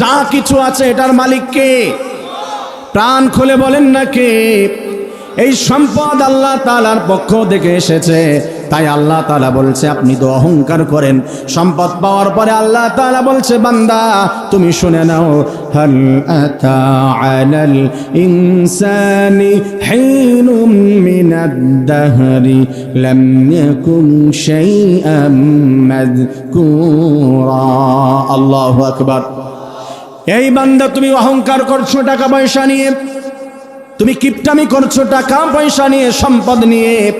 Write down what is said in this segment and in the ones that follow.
যা কিছু আছে, এটার মালিক কে? প্রাণ খুলে বলেন না কে? এই সম্পদ আল্লাহ তালার পক্ষ থেকে এসেছে, তাই আল্লাহ তালা বলছে, আপনি তো অহংকার করেন। সম্পদ পাওয়ার পরে আল্লাহ তালা বলছে, বান্দা, তুমি শুনে নাও, হল আলাল ইনসানি হিনুম মিনাদ দাহরি লাম আকবার। এই বান্দা, তুমি অহংকার করছ, টাকা পয়সা নিয়ে। তুমি কিপটামি করছ, টাকা পয়সা নিয়ে, সম্পদ নিয়ে।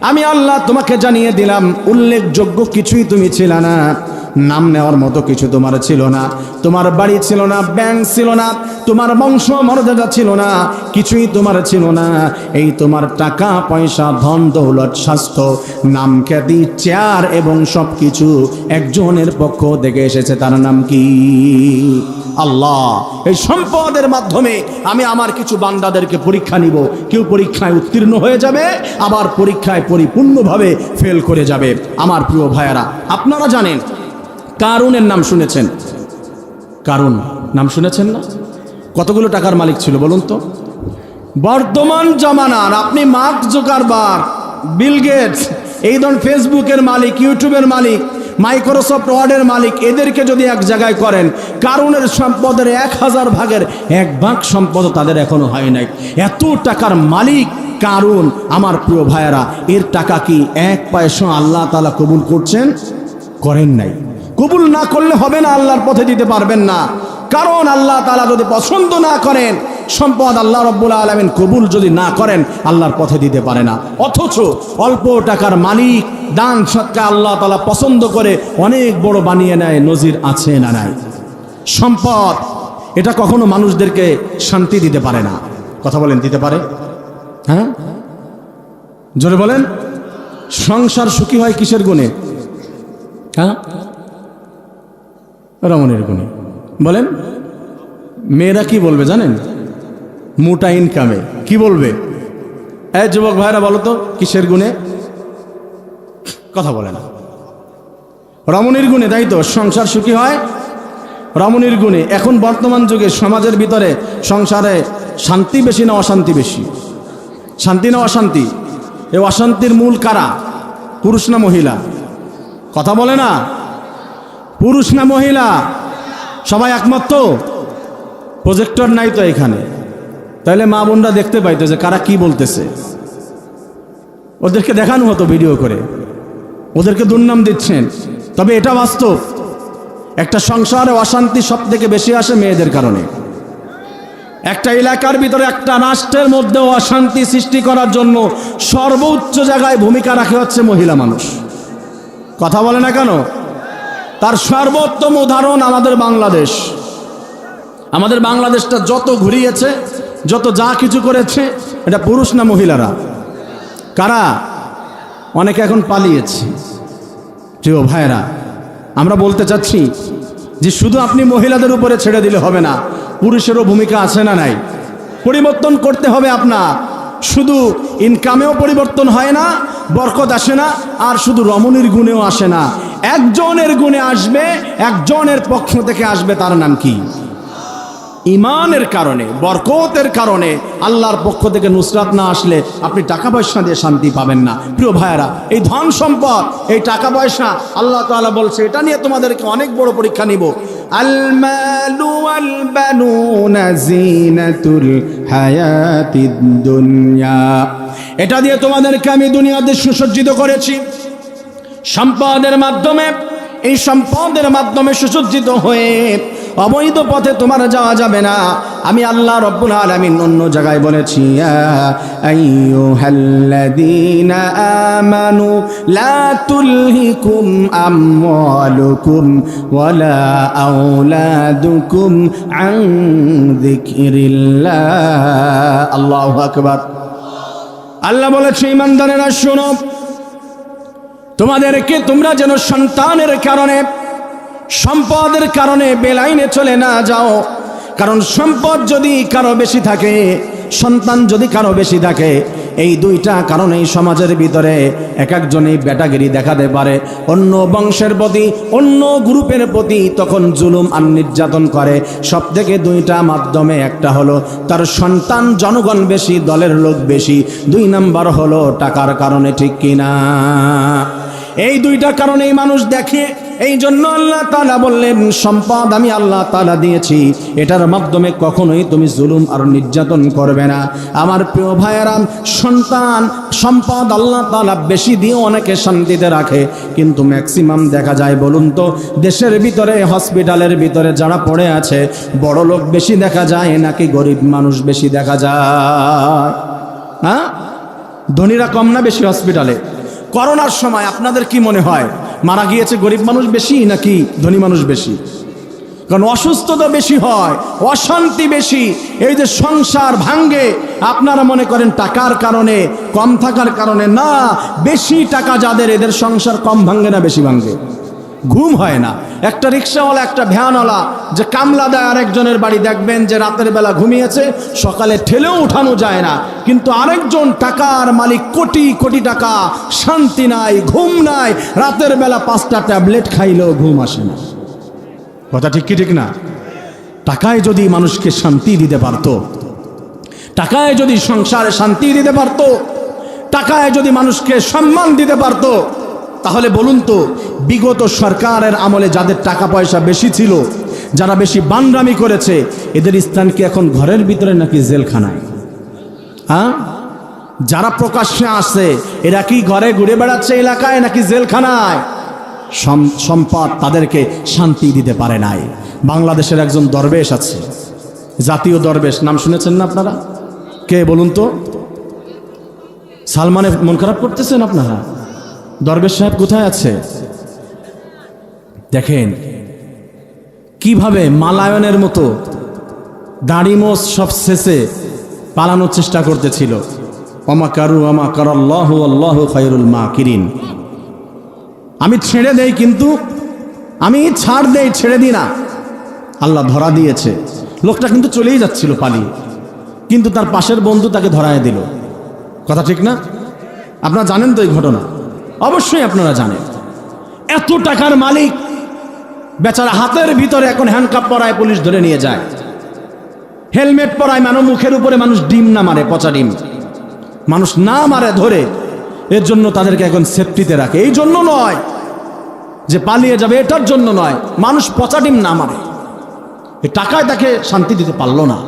আমি আল্লাহ তোমাকে জানিয়ে দিলাম, উল্লেখযোগ্য কিছুই তুমি ছিল না। নাম নেওয়ার মতো কিছু তোমার ছিল না। তোমার বাড়ি ছিল না ব্যাংক ছিল না, তোমার বংশ মর্যাদা ছিল না, কিছুই তোমার ছিল না। এই তোমার টাকা, পয়সা, ধন, দৌলত, স্বাস্থ্য, নাম খ্যাতি, চেয়ার এবং সব কিছু একজনের পক্ষ থেকে এসেছে। তার নাম কি? আল্লাহ। এই সম্পদের মাধ্যমে আমি আমার কিছু বান্দাদেরকে পরীক্ষা নিব। কেউ পরীক্ষায় উত্তীর্ণ হয়ে যাবে, আবার পরীক্ষায় পরিপূর্ণভাবে ফেল করে যাবে। আমার প্রিয় ভাইয়ারা, আপনারা জানেন কারুনের নাম শুনেছেন? কারুন নাম শুনেছেন না? কতগুলো টাকার মালিক ছিল বলুন তো? বর্তমান জমানার, আপনি মার্ক জোকারবার বিল গেটস, এই ধরনের ফেসবুকের মালিক, ইউটিউবের মালিক, মাইক্রোসফট ওয়ার্ডের মালিক, এদেরকে যদি এক জায়গায় করেন কারণের সম্পদের এক হাজার ভাগের এক ভাগ সম্পদ তাদের এখনও হয় নাই। এত টাকার মালিক কারণ আমার প্রিয় ভাইয়েরা, এর টাকা কি এক পয়সা আল্লাহ তালা কবুল করছেন? করেন নাই। কবুল না করলে হবে না, আল্লাহর পথে দিতে পারবেন না। কারণ আল্লাহ তালা যদি পছন্দ না করেন, সম্পদ আল্লাহ রব্বুল আলমিন কবুল যদি না করেন, আল্লাহর পথে দিতে পারে না। অথচ অল্প টাকার মালিক, দান সৎকা আল্লাহ তালা পছন্দ করে, অনেক বড় বানিয়ে নেয়, নজির আছে না নাই? সম্পদ, এটা কখনো মানুষদেরকে শান্তি দিতে পারে না। কথা বলেন, দিতে পারে? হ্যাঁ? জোরে বলেন। সংসার সুখী হয় কিসের গুণে? হ্যাঁ? রমণের গুণে। বলেন, মেয়েরা কি বলবে জানেন? মোটা ইনকামে কি বলবে? এ যুবক ভাইরা বলো তো, কিসের গুণে? কথা বলে না। রমণীর গুণে, তাই তো? সংসার সুখী হয়? রমণীর গুণে, এখন বর্তমান যুগে সমাজের ভিতরে সংসারে শান্তি বেশি না অশান্তি বেশি? শান্তি না অশান্তি? এ অশান্তির মূল কারা? পুরুষ না মহিলা? কথা বলে না? পুরুষ না মহিলা? সবাই একমত তো? প্রজেক্টর নাই তো এখানে। তাহলে মা বোনরা দেখতে পাইতো যে কারা কি বলতেছে। ওদেরকে দেখানো হতো ভিডিও করে। ওদেরকে দুর্নাম দিচ্ছেন। তবে এটা বাস্তব। একটা সংসারে অশান্তি সব থেকে বেশি আসে মেয়েদের কারণে। একটা এলাকার ভিতরে একটা রাষ্ট্রের মধ্যে অশান্তি সৃষ্টি করার জন্য সর্বোচ্চ জায়গায় ভূমিকা রাখে হচ্ছে মহিলা মানুষ। কথা বলে না কেন? তার সর্বোত্তম উদাহরণ আমাদের বাংলাদেশ। আমাদের বাংলাদেশটা যত ঘুরিয়েছে, যত যা কিছু করেছে, এটা পুরুষ না মহিলারা? কারা? অনেকে এখন পালিয়েছে। প্রিয় ভাইরা আমরা বলতে চাচ্ছি যে শুধু আপনি মহিলাদের উপরে ছেড়ে দিলে হবে না, পুরুষেরও ভূমিকা আছে না নাই? পরিবর্তন করতে হবে আপনার শুধু ইনকামেও পরিবর্তন হয় না, বরকত আসে না, আর শুধু রমণীর গুণেও আসে না। একজনের গুণে আসবে একজনের পক্ষ থেকে আসবে তার নাম কি ইমানের কারণে বরকতের কারণে আল্লাহর পক্ষ থেকে নুসরাত না আসলে আপনি টাকা পয়সা দিয়ে শান্তি পাবেন না প্রিয় ভাইয়েরা এই ধন সম্পদ এই টাকা পয়সা আল্লাহ তাআলা বলছে এটা নিয়ে তোমাদেরকে অনেক বড় পরীক্ষা নিব المال والبنون زينة الحياة الدنيا এটা দিয়ে তোমাদেরকে আমি দুনিয়াতে সুসজ্জিত করেছি সম্পদের মাধ্যমে, এই সম্পদের মাধ্যমে সুসজ্জিত হয়ে অবৈধ পথে তোমার যাওয়া যাবে না। আমি আল্লাহ রব্বুল আলামিন অন্য জায়গায় বলেছি, ইয়া আইয়ুহাল্লাযীনা আমানু আল্লাহু বলেছে ইমানদারেরা শোনো তোমাদেরকে তোমরা যেন সন্তানের কারণে, সম্পদের কারণে বেলাইনে চলে না যাও। কারণ সম্পদ যদি কারও বেশি থাকে, সন্তান যদি কারও বেশি থাকে, এই দুইটা কারণেই সমাজের ভিতরে এক একজনেই ব্যাটাগিরি দেখাতে পারে। অন্য বংশের প্রতি, অন্য গ্রুপের প্রতি তখন জুলুম আর নির্যাতন করে। সব থেকে দুইটা মাধ্যমে একটা হলো, তার সন্তান জনগণ বেশি, দলের লোক বেশি। দুই নাম্বার হলো, টাকার কারণে ঠিক কিনা। এই দুইটা কারণেই মানুষ দেখে। এই জন্য আল্লাহ তালা বললেন, সম্পদ আমি আল্লাহ তালা দিয়েছি। এটার মাধ্যমে কখনোই তুমি জুলুম আর নির্যাতন করবে না। আমার প্রিয় ভাইয়েরাম, সন্তান, সম্পদ আল্লাহ তালা বেশি দিয়ে অনেকে শান্তিতে রাখে। কিন্তু ম্যাক্সিমাম দেখা যায়, বলুন তো, দেশের ভিতরে, হসপিটালের ভিতরে যারা পড়ে আছে, বড় লোক বেশি দেখা যায় নাকি গরিব মানুষ বেশি দেখা যায়? হ্যাঁ? ধনীরা কম না বেশি হসপিটালে? করোনার সময় আপনাদের কি মনে হয়, মারা গিয়েছে গরিব মানুষ বেশি নাকি ধনী মানুষ বেশি? কারণ অসুস্থতা বেশি হয়, অশান্তি বেশি, এই যে সংসার ভাঙ্গে, আপনারা মনে করেন টাকার কারণে, কম থাকার কারণে, না, বেশি টাকা যাদের, এদের সংসার কম ভাঙ্গে না, বেশি ভাঙ্গে। ঘুম হয় না। একটা রিক্সাওয়ালা, একটা ভ্যানওয়ালা যে কামলা দেয় আরেকজনের বাড়ি, দেখবেন যে রাতের বেলা ঘুমিয়েছে, সকালে ঠেলেও উঠানো যায় না। কিন্তু আরেকজন টাকার মালিক কোটি কোটি টাকা, শান্তি নাই, ঘুম নাই, রাতের বেলা পাঁচটা ট্যাবলেট খাইলেও ঘুম আসে না। কথা ঠিক কি, ঠিক না? টাকায় যদি মানুষকে শান্তি দিতে পারতো, টাকায় যদি সংসারে শান্তি দিতে পারতো, টাকায় যদি মানুষকে সম্মান দিতে পারতো তাহলে বলুন তো, বিগত সরকারের আমলে যাদের টাকা পয়সা বেশি ছিল, যারা বেশি বানরামি করেছে, এদের স্থান কি এখন ঘরের ভিতরে নাকি জেলখানায়? হ্যাঁ? যারা প্রকাশ্যে আসে, এরা কি ঘরে ঘুরে বেড়াচ্ছে এলাকায় নাকি জেলখানায়? সম্পদ তাদেরকে শান্তি দিতে পারে নাই। বাংলাদেশের একজন দরবেশ আছে, জাতীয় দরবেশ, নাম শুনেছেন না আপনারা? কে বলুন তো? সালমানের মন খারাপ করতেছেন আপনারা? দরবেশ সাহেব কোথায় আছে? দেখেন, কীভাবে মালায়নের মতো দাড়িমোস সব শেষে পালানোর চেষ্টা করতেছিল। অমা কারু অমা কর আল্লাহ আল্লাহ খায়রুল মা কিরিন আমি ছেড়ে দেই কিন্তু, আমি ছাড় দেই, ছেড়ে দিই না। আল্লাহ ধরা দিয়েছে। লোকটা কিন্তু চলেই যাচ্ছিল পালিয়ে। কিন্তু তার পাশের বন্ধু তাকে ধরায় দিল। কথা ঠিক না? আপনারা জানেন তো এই ঘটনা। অবশ্যই আপনারা জানেন। এত টাকার মালিক বেচারা হাতের ভিতরে এখন হ্যান্ডকাপ পরায় পুলিশ ধরে নিয়ে যায়। হেলমেট পরায় মানুষ মুখের উপরে মানুষ ডিম না মারে, পচা ডিম। মানুষ না মারে ধরে এর জন্য তাদেরকে এখন সেফটিতে রাখে। এই জন্য নয় যে পালিয়ে যাবে, এটার জন্য নয়। মানুষ পচা ডিম না মারে। এই টাকায় তাকে শান্তি দিতে পারল না।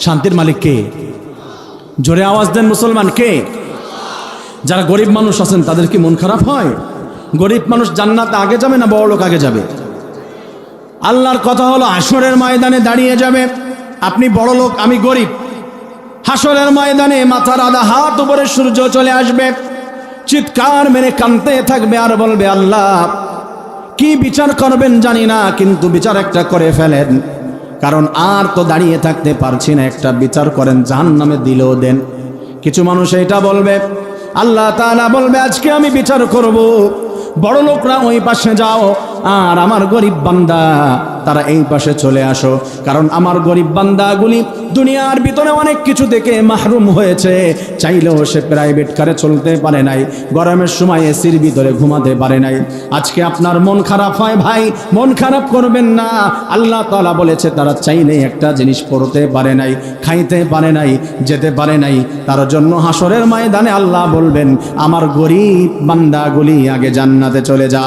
শান্তির মালিক কে? জোরে আওয়াজ দেন মুসলমান কে? যারা গরিব মানুষ আছেন, তাদের কি মন খারাপ হয়? গরিব মানুষ জান্নাতে আগে যাবে না বড় লোক আগে যাবে? আল্লাহর কথা হলো, হাসরের ময়দানে দাঁড়িয়ে যাবে। আপনি বড় লোক আমি গরিব। হাসরের ময়দানে মাথার আধা হাত উপরে সূর্য চলে আসবে। চিৎকার মেরে কানতে থাকবে আর বলবে, আল্লাহ, কি বিচার করবেন জানি না, কিন্তু বিচার একটা করে ফেলেন। কারণ আর তো দাঁড়িয়ে থাকতে পারছি না, একটা বিচার করেন জাহান নামে দিলেও দেন। কিছু মানুষ এটা বলবে আল্লাহ তালা বলবে, আজকে আমি বিচার করব। বড় লোকরা ওই পাশে যাও, আর আমার গরিব বান্দা তারা এই পাশে চলে আসো। কারণ আমার গরিব বান্দাগুলি দুনিয়ার ভিতরে অনেক কিছু থেকে মাহরুম হয়েছে। চাইলেও সে প্রাইভেট কারে চলতে পারে নাই। গরমের সময় এসির ভিতরে ঘুমাতে পারে নাই। আজকে আপনার মন খারাপ হয় ভাই, মন খারাপ করবেন না। আল্লাহ তালা বলেছে, তারা চাইলে একটা জিনিস পড়তে পারে নাই, খাইতে পারে নাই, যেতে পারে নাই। তার জন্য হাসরের ময়দানে আল্লাহ বলবেন, আমার গরিব বান্দাগুলি আগে জান্নাতে চলে যা